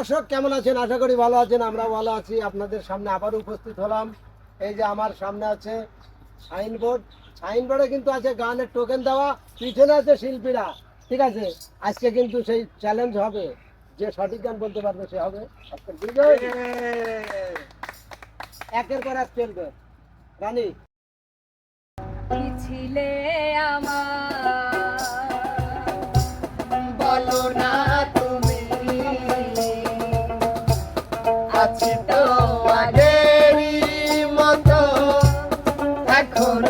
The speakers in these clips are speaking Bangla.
দর্শক, কেমন আছেন? আশা করি ভালো আছেন আমরা ভালো আছি। আপনাদের সামনে আবার উপস্থিত হলাম। এই যে আমার সামনে আছে সাইনবোর্ড। সাইনবোর্ডে কিন্তু আছে গানের টোকেন দেওয়া, পিছনে আছে শিল্পীরা। ঠিক আছে? আজকে কিন্তু সেই চ্যালেঞ্জ হবে। যে সঠিক গান বলতে পারবে সে হবে। একের পর এক চলবে। রানী। ছিলে আমার, বলো না তোমাদেরই মতো। এখন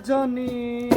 Johnny.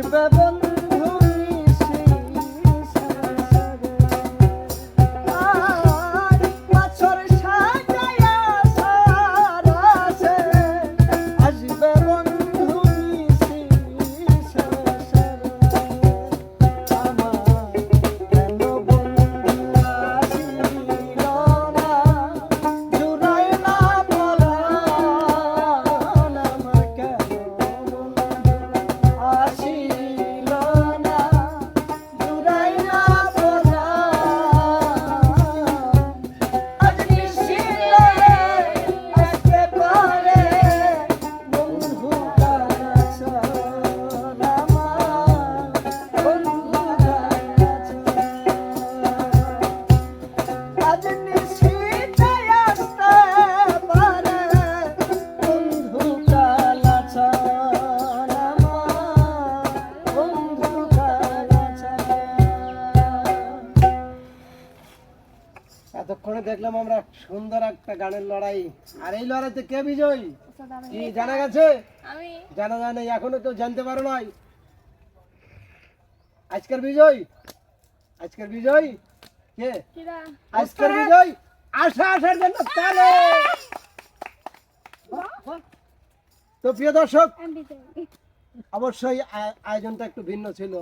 আসবে বন্ধু দেখলাম আমরা সুন্দর একটা গানের লড়াই। আর এই লড়াইতে কে বিজয়ী? কি জানা গেছে? জানা যায় নাই এখনও কেউ জানতে পারো নাই। আজকের বিজয়? আজকের বিজয়? কে? আজকের বিজয়? আশা আসার জন্য তাহলে তো প্রিয় দর্শক অবশ্যই আয়োজনটা একটু ভিন্ন ছিল।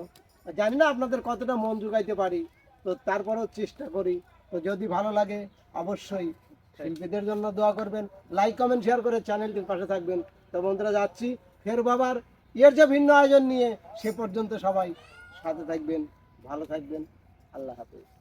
জানি না আপনাদের কতটা মন জোগাইতে পারি তো তারপরেও চেষ্টা করি। তো যদি ভালো লাগে অবশ্যই শিল্পীদের জন্য দোয়া করবেন। লাইক কমেন্ট শেয়ার করে চ্যানেলটির পাশে থাকবেন। তো বন্ধুরা যাচ্ছি ফের বাবার। এর যে ভিন্ন আয়োজন নিয়ে সে পর্যন্ত সবাই সাথে থাকবেন ভালো থাকবেন। আল্লাহ হাফিজ।